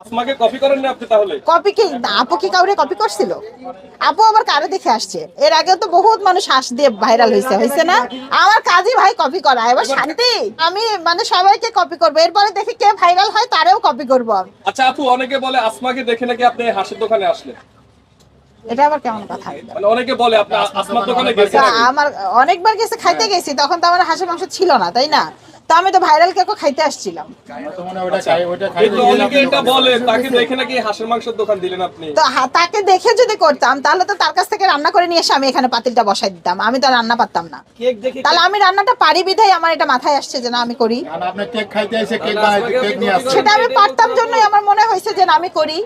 আসমাকে copy করেন না আপনি তাহলে? কপি কি? আপু কি কাউরে কপি করছিল? আপু আবার কারে দেখে আসছে? এর আগেও তো বহুত মানুষ হাস দিয়ে ভাইরাল হয়েছে হয়েছে না? আমার কাজই ভাই কপি করা এবার শান্তি। আমি মানে সবাইকে কপি করব। এরপরে দেখি কে ভাইরাল হয় তারেও কপি করব আচ্ছা আপু অনেকে বলে আসমাকে দেখে নাকি আপনি হাসির দোকানে আসলেন? এটা আবার কেমন কথা? মানে অনেকে বলে আপনি আসমার দোকানে গেছেন আমার অনেকবার গেছে খাইতে গেছি। তখন তো আমার হাঁসের মাংস ছিল না তাই না? তো আমি তো ভাইরাল কেকও খাইতে আসছিলাম। তো তাকে দেখে নাকি হাঁসের মাংসের দোকান দিলেন আপনি? তো হা- তাকে দেখে যদি করতাম তাহলে তো তার কাছ থেকে রান্না করে নিয়ে এসে আমি এখানে পাতিলটা বসাই দিতাম। আমি তো আর রান্না পারতাম না। তাহলে আমি রান্নাটা পারি বিধাই আমার এটা মাথায় আসছে যে না আমি করি। কেক কেক কেক সেটা আমি পারতাম জন্যই আমার মনে হয়েছে যে আমি করি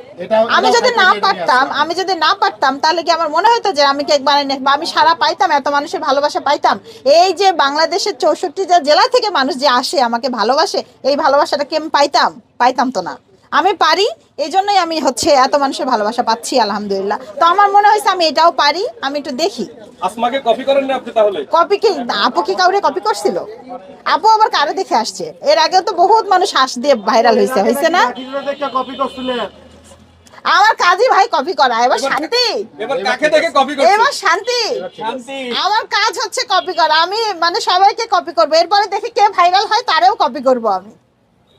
আমি যদি না পারতাম আমি যদি না পারতাম তাহলে কি আমার মনে হতো যে আমি কেক বানাই না আমি সারা পাইতাম এত মানুষের ভালোবাসা পাইতাম? এই যে বাংলাদেশের চৌষট্টি জেলা থেকে মানুষ যে আসে আমাকে ভালোবাসে এই ভালোবাসাটা কি আমি পাইতাম? পাইতাম তো না। আমি পারি এই জন্যই আমি হচ্ছে এত মানুষের ভালোবাসা পাচ্ছি আলহামদুলিল্লাহ। তো আমার মনে হয়েছে আমি এটাও পারি আমি একটু দেখি। আসমাকে কপি করেন না আপনি তাহলে? কপি কি আপু কি কাউরে কপি করছিল? আপু আবার কারে দেখে আসছে? এর আগেও তো বহুত মানুষ হাস দিয়ে ভাইরাল হয়েছে হয়েছে না? কপি করছিলেন আমার কাজই ভাই কপি করা এবার শান্তি। এবার শান্তি। আমার কাজ হচ্ছে কপি করা। আমি মানে সবাইকে কপি করব। এরপরে দেখি কে ভাইরাল হয় তারেও কপি করব আমি।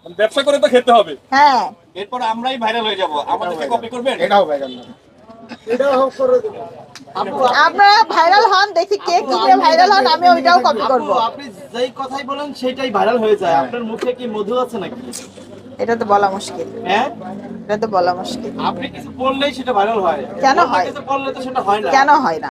ব্যবসা করে তো খেতে হবে। হ্যাঁ। এরপর আমরাই ভাইরাল হয়ে যাব। আমাদেরকে কপি করবেন? এটাও ভাইরাল না আপনারা ভাইরাল হন দেখি কে কি ভাইরাল হন আমি ওইটাও কপি করব। আপনি যেই কথাই বলেন সেটাই ভাইরাল হয়ে যায়। আপনার মুখে কি মধু আছে নাকি? এটা তো বলা মুশকিল। হ্যাঁ? এটা তো বলা মুশকিল। আপনি কিছু বললেই সেটা ভাইরাল হয়। কেন হয়? কিছু বললে তো সেটা হয় না। কেন হয় না?